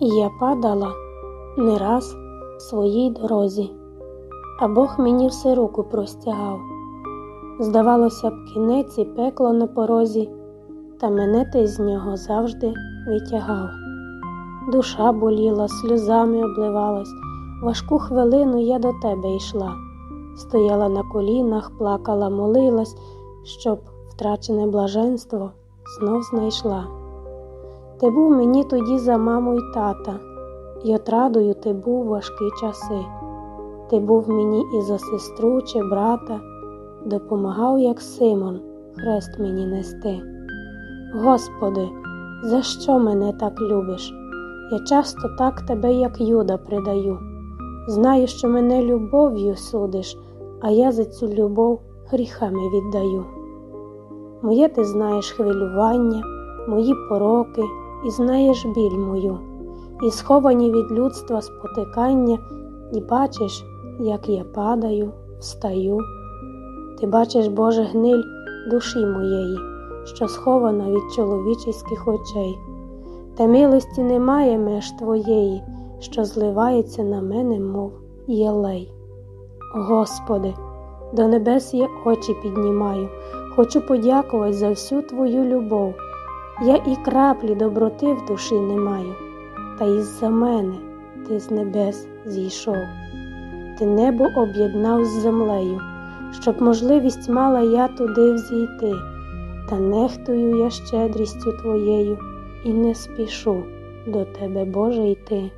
І я падала не раз в своїй дорозі, а Бог мені все руку простягав. Здавалося б, кінець і пекло на порозі, та мене ти з нього завжди витягав. Душа боліла, сльозами обливалась, важку хвилину я до тебе йшла, стояла на колінах, плакала, молилась, щоб втрачене блаженство знов знайшла. Ти був мені тоді за маму й тата, й отрадою ти був важкі часи. Ти був мені і за сестру чи брата, допомагав, як Симон, хрест мені нести. Господи, за що мене так любиш? Я часто так тебе, як Юда, предаю. Знаю, що мене любов'ю судиш, а я за цю любов гріхами віддаю. Моє ти знаєш хвилювання, мої пороки, і знаєш біль мою, і сховані від людства спотикання, і бачиш, як я падаю, встаю. Ти бачиш, Боже, гниль душі моєї, що схована від чоловічих очей, та милості немає меж твоєї, що зливається на мене, мов єлей. Господи, до небес я очі піднімаю, хочу подякувати за всю Твою любов. Я і краплі доброти в душі не маю, та із за мене ти з небес зійшов. Ти небо об'єднав з землею, щоб можливість мала я туди взійти, та нехтую я щедрістю твоєю і не спішу до тебе, Боже, йти.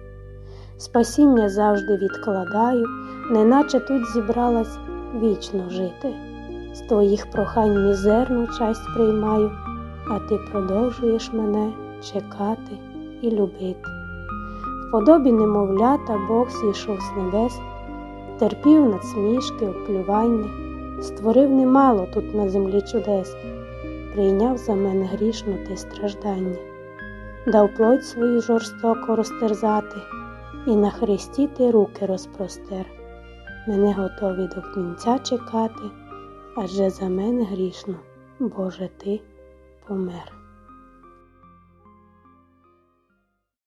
Спасіння завжди відкладаю, неначе тут зібралась вічно жити. З твоїх прохань мізерну часть приймаю, а ти продовжуєш мене чекати і любити. В подобі немовлята Бог зійшов з небес, терпів надсмішки, оплювання, створив немало тут на землі чудес, прийняв за мене грішно ти страждання, дав плоть свою жорстоко розтерзати, і на хресті ти руки розпростер. Мене готові до кінця чекати, адже за мене грішно, Боже, ти comer.